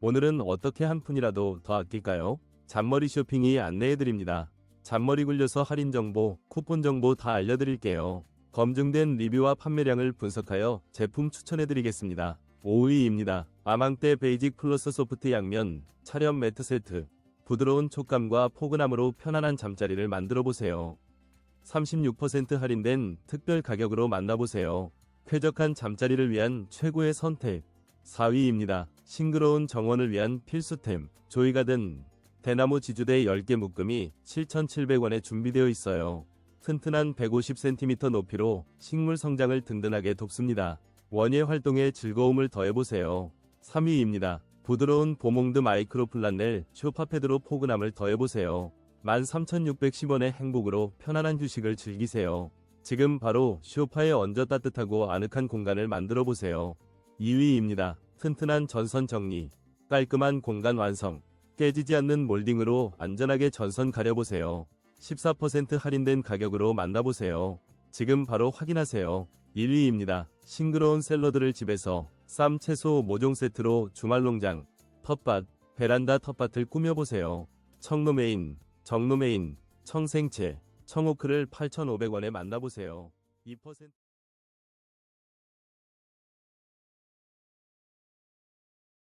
오늘은 어떻게 한 푼이라도 더 아낄까요? 잔머리 쇼핑이 안내해드립니다. 잔머리 굴려서 할인 정보, 쿠폰 정보 다 알려드릴게요. 검증된 리뷰와 판매량을 분석하여 제품 추천해드리겠습니다. 5위입니다. 아망떼 베이직 플러스 소프트 양면, 차렴 매트 세트. 부드러운 촉감과 포근함으로 편안한 잠자리를 만들어 보세요. 36% 할인된 특별 가격으로 만나보세요. 쾌적한 잠자리를 위한 최고의 선택. 4위입니다. 싱그러운 정원을 위한 필수템. 조이가 든 대나무 지주대 10개 묶음이 7,700원에 준비되어 있어요. 튼튼한 150cm 높이로 식물 성장을 든든하게 돕습니다. 원예 활동에 즐거움을 더해보세요. 3위입니다. 부드러운 보몽드 마이크로 플란넬 쇼파패드로 포근함을 더해보세요. 13,610원의 행복으로 편안한 휴식을 즐기세요. 지금 바로 쇼파에 얹어 따뜻하고 아늑한 공간을 만들어 보세요. 2위입니다. 튼튼한 전선 정리, 깔끔한 공간 완성, 깨지지 않는 몰딩으로 안전하게 전선 가려보세요. 14% 할인된 가격으로 만나보세요. 지금 바로 확인하세요. 1위입니다. 싱그러운 샐러드를 집에서 쌈 채소 모종 세트로 주말 농장, 텃밭, 베란다 텃밭을 꾸며보세요. 청로메인, 정로메인, 청생채, 청오크를 8,500원에 만나보세요. 2%